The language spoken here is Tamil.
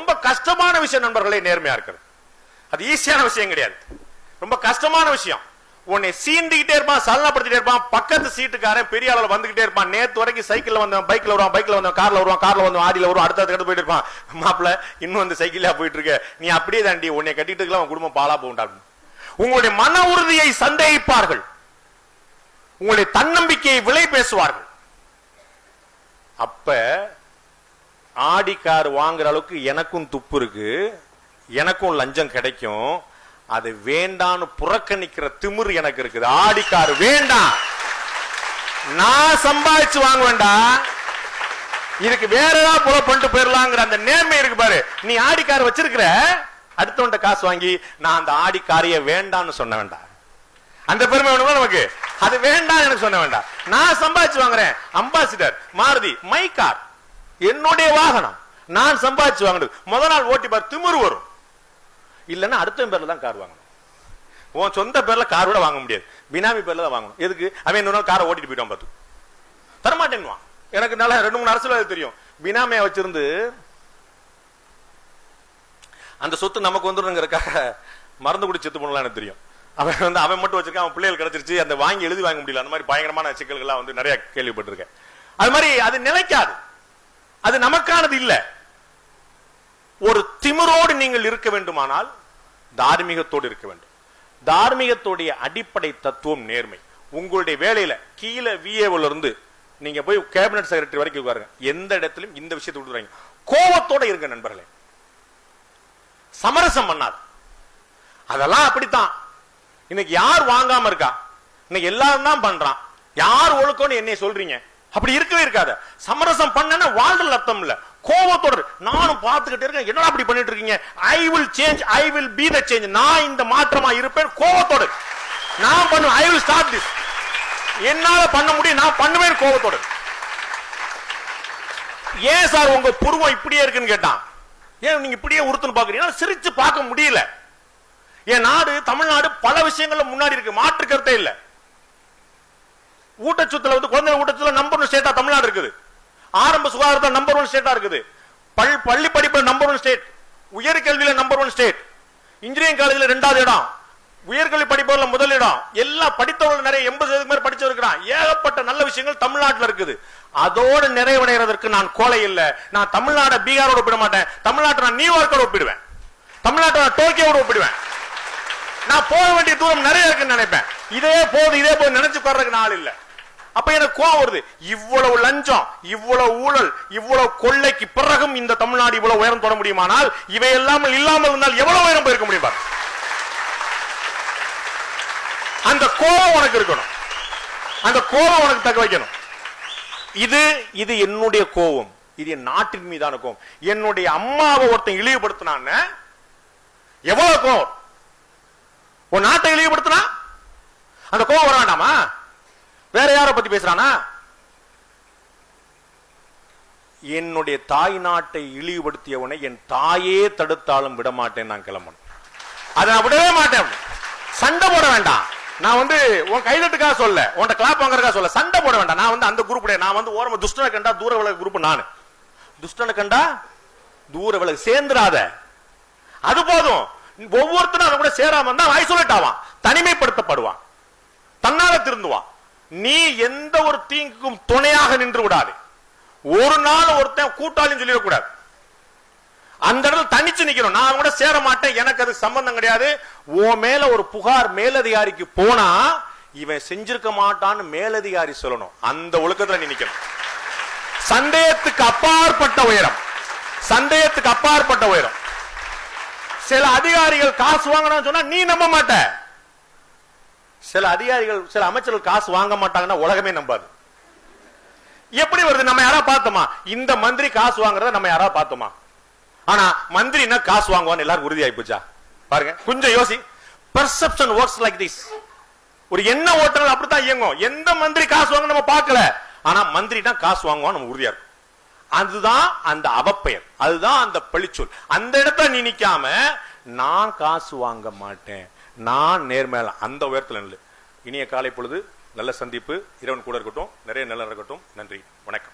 ரொம்ப கஷ்டமான விஷயம் நண்பர்களே நேர்மையா இருக்கிறது. அது ஈஸியான விஷயம் கிடையாது. ரொம்ப கஷ்டமான விஷயம். உன்னை சீண்டிக்கிட்டே இருப்பான் சலனப்படுத்திட்டே இருப்பான் பக்கத்து சீட்டுக்காரன் பெரிய அளவில் வந்துகிட்டே இருப்பான். நேத்து வரைக்கும் சைக்கிள் வந்தவன் பைக்ல வருவான் பைக்ல வந்தவன் கார்ல வருவான் கார்ல வந்தவன் ஆடியில் வருவான் அடுத்த அடுத்து போயிட்டு இருப்பான். மாப்பிள இன்னும் வந்து சைக்கிளா போயிட்டு இருக்க? நீ அப்படியே தாண்டி உன்னை கட்டிட்டு இருக்கலாம் உன் குடும்பம் பாலா போகுண்டாகும் உங்களுடைய மன உறுதியை சந்தேகிப்பார்கள். உங்களுடைய தன்னம்பிக்கையை விலை பேசுவார்கள். அப்ப ஆடி கார் வாங்குற அளவுக்கு எனக்கும் துப்பு இருக்கு. எனக்கும் லஞ்சம் கிடைக்கும். அது வேண்டான்னு புறக்கணிக்கிற திமிர் எனக்கு இருக்குது. ஆடி கார் வேண்டாம். நான் சம்பாதிச்சு வாங்க வேண்டாம் இதுக்கு வேற ஏதாவது புல பண்ணிட்டு போயிடலாங்கிற அந்த நேர்மை இருக்கு பாரு. நீ ஆடி கார் வச்சிருக்கிற? அடுத்தவன்ட்ட காசு வாங்கி நான் அந்த ஆடி காரிய வேண்டான்னு சொன்ன வேண்டாம் அந்த பெருமை வேணுமா நமக்கு? அது வேண்டாம் எனக்கு சொன்ன வேண்டாம் நான் சம்பாதிச்சு வாங்குறேன். அம்பாசிடர் மாருதி மை கார் என்னுடைய வாகனம். நான் சம்பாதிச்சு வாங்கினது. முத நாள் ஓட்டி பார் திமிரு வரும். இல்லைன்னா அடுத்த பேர்ல தான் கார் வாங்கணும். உன் சொந்த பேர்ல கார் கூட வாங்க முடியாது. பினாமி பேர்ல தான் வாங்கணும். எதுக்கு? அவன் இன்னொரு காரை ஓட்டிட்டு போயிட்டான் பார்த்து தரமாட்டேன்னுவான். எனக்கு நல்லா ரெண்டு மூணு அரசியல் தெரியும். பினாமியா வச்சிருந்து அந்த சொத்து நமக்கு வந்துடுங்கிறக்காக மறந்து குடி செத்து பண்ணலாம்னு எனக்கு தெரியும். அவன் வந்து அவன் மட்டும் வச்சிருக்கான். அவன் பிள்ளைகள் கிடைச்சிருச்சு. அந்த வாங்கி எழுதி வாங்க முடியல. அந்த மாதிரி பயங்கரமான சிக்கல்கள்லாம் வந்து நிறைய கேள்விப்பட்டிருக்கேன். அது மாதிரி அது நிலைக்காது. அது நமக்கானது இல்ல. ஒரு திமிரோடு நீங்கள் இருக்க வேண்டுமானால் தார்மீகத்தோடு இருக்க வேண்டும். தார்மீகத்துடைய அடிப்படை தத்துவம் நேர்மை. உங்களுடைய வேலையில கீழே விஏவில் இருந்து நீங்க போய் கேபினட் செக்ரட்டரி வரைக்கும் உட்காருங்க. எந்த இடத்திலும் இந்த விஷயத்தை விட்டுறாங்க கோபத்தோட இருங்க நண்பர்களே. சமரசம் பண்ணாது. அதெல்லாம் அப்படித்தான். இன்னைக்கு யார் வாங்காம இருக்கா? இன்னைக்கு எல்லாரும் தான் பண்றான். யார் ஒழுக்கம்னு என்னை சொல்றீங்க? அப்படி இருக்கவே இருக்காத. சமரசம் பண்ணனா வாழ்தல் அர்த்தம் இல்ல. கோபத்தோட நானும் பார்த்துக்கிட்டே இருக்கேன். என்னடா அப்படி பண்ணிட்டு இருக்கீங்க? I will change I will be the change நான் இந்த மாற்றமா இருப்பேன். கோபத்தோடு நான் பண்ணுவேன். ஐ வில் ஸ்டார்ட் திஸ் என்னால பண்ண முடியும். நான் பண்ணுவேன் கோபத்தோட ஏன் சார் உங்க புருவம் இப்படியே இருக்குன்னு கேட்டான். ஏன் நீங்க இப்படியே உறுத்துன்னு பாக்குறீங்க சிரிச்சு பார்க்க முடியல. என் நாடு தமிழ்நாடு பல விஷயங்கள்ல முன்னாடி இருக்கு. மாற்று கருத்தே இல்ல. ஊட்டச்சத்துல வந்து குழந்தை ஊட்டச்சத்துல நம்பர் ஒன் ஸ்டேட்டா தமிழ்நாடு இருக்குது. ஆரம்ப சுகாதாரத்தில் நம்பர் ஒன் ஸ்டேட்டா இருக்குது. பல் பள்ளி படிப்பு நம்பர் ஒன் ஸ்டேட் உயர்கல்வியில நம்பர் ஒன் ஸ்டேட் இன்ஜினியரிங் காலேஜ்ல ரெண்டாவது இடம். உயர்கல்வி படிப்பவர்கள் முதல் இடம். எல்லாம் படித்தவர்கள் நிறைய எண்பது சதவீதம் மேல படிச்சவர் இருக்கிறான் ஏகப்பட்ட நல்ல விஷயங்கள் தமிழ்நாட்டில் இருக்குது. அதோடு நிறைவடைகிறதற்கு நான் கோலை இல்லை. நான் தமிழ்நாட்டை பீகாரோட ஒப்பிட மாட்டேன். தமிழ்நாட்டை நான் நியூயார்க்கோட ஒப்பிடுவேன். தமிழ்நாட்டை நான் டோக்கியோட ஒப்பிடுவேன். நான் போக வேண்டிய தூரம் நிறைய இருக்குன்னு நினைப்பேன். இதே போது இதே போது நினைச்சு போடுறதுக்கு நாள் இல்லை. அப்ப எனக்கு கோவம் வருது. இவ்வளவு லஞ்சம் இவ்வளவு ஊழல் இவ்வளவு கொள்ளைக்கு பிறகும் இந்த தமிழ்நாடு இவ்வளவு உயரம் தொட முடியுமானால் இவை இல்லாமல் இல்லாமல் இருந்தால் எவ்வளவு உயரம் போயிருக்க முடியும் அந்த கோபம் உனக்கு இருக்கணும். அந்த கோபம் உனக்கு தக்க வைக்கணும். இது இது என்னுடைய கோபம். இது என் நாட்டின் மீதான கோபம். என்னுடைய அம்மாவை ஒருத்தன் இழிவுபடுத்தினான் எவ்வளவு கோபம்? உன் நாட்டை இழிவுபடுத்தினா? அந்த கோபம் வர வேண்டாமா? வேற யார பத்தி பேசுறானா? என்னுடைய தாய் நாட்டை இழிவுபடுத்தியவனை என் தாயே தடுத்தாலும் விட மாட்டேன் நான் கிளம்பணும். அதை நான் விடவே மாட்டேன். சண்டை போட வேண்டாம். நான் வந்து உன் கைதட்டுக்காக சொல்ல உன்ட கிளாப் வாங்குறதுக்காக சொல்ல சண்டை போட வேண்டாம். நான் வந்து அந்த குரூப் நான் வந்து ஓரமா துஷ்டனை கண்டா தூர விலக குரூப் நானு. துஷ்டனை கண்டா தூர விலக. சேர்ந்துராத அது போதும். ஒவ்வொருத்தரும் அதை கூட சேராம இருந்தா ஐசோலேட் ஆவான் தனிமைப்படுத்தப்படுவான். தன்னால திருந்துவான். நீ எந்த ஒரு தீங்குக்கும் துணையாக நின்று விடாது. ஒரு நாள் ஒருத்தன் கூட்டாளின்னு சொல்லிடக்கூடாது அந்த இடத்துல தனிச்சு நிக்கணும். நான் கூட சேர மாட்டேன். எனக்கு அது சம்பந்தம் கிடையாது. உன் மேல ஒரு புகார் மேலதிகாரிக்கு போனா இவன் செஞ்சிருக்க மாட்டான்னு மேலதிகாரி சொல்லணும். அந்த ஒழுக்கத்துல நீ நிக்கணும். சந்தேகத்துக்கு அப்பாற்பட்ட உயரம். சந்தேகத்துக்கு அப்பாற்பட்ட உயரம். சில அதிகாரிகள் காசு வாங்கணும்னு சொன்னா நீ நம்ப மாட்ட. சில அதிகாரிகள் சில அமைச்சர்கள் காசு வாங்க மாட்டாங்கன்னா உலகமே நம்பாது. எப்படி வருது? நம்ம யாரா பார்த்தோமா? இந்த மந்திரி காசு வாங்குறத நம்ம யாரா பார்த்தோமா? ஆனா மந்திரினா காசு வாங்குவான்னு எல்லாரும் உறுதியாகி போச்சா? பாருங்க கொஞ்சம் யோசி. பெர்செப்ஷன் ஒர்க்ஸ் லைக் திஸ் ஒரு என்ன ஓட்டங்கள் அப்படித்தான் இயங்கும். எந்த மந்திரி காசு வாங்க நம்ம பார்க்கல. ஆனா மந்திரினா காசு வாங்குவான் நம்ம உறுதியா இருக்கும். அதுதான் அந்த அவப்பெயர். அதுதான் அந்த பழிச்சொல். அந்த இடத்துல நீ நிக்காம நான் காசு வாங்க மாட்டேன். நான் நேர்மையால அந்த உயரத்தில் நில்லு. இனிய காலை பொழுது நல்ல சந்திப்பு. இறைவன் கூட இருக்கட்டும் நிறைய நல்ல இருக்கட்டும். நன்றி. வணக்கம்.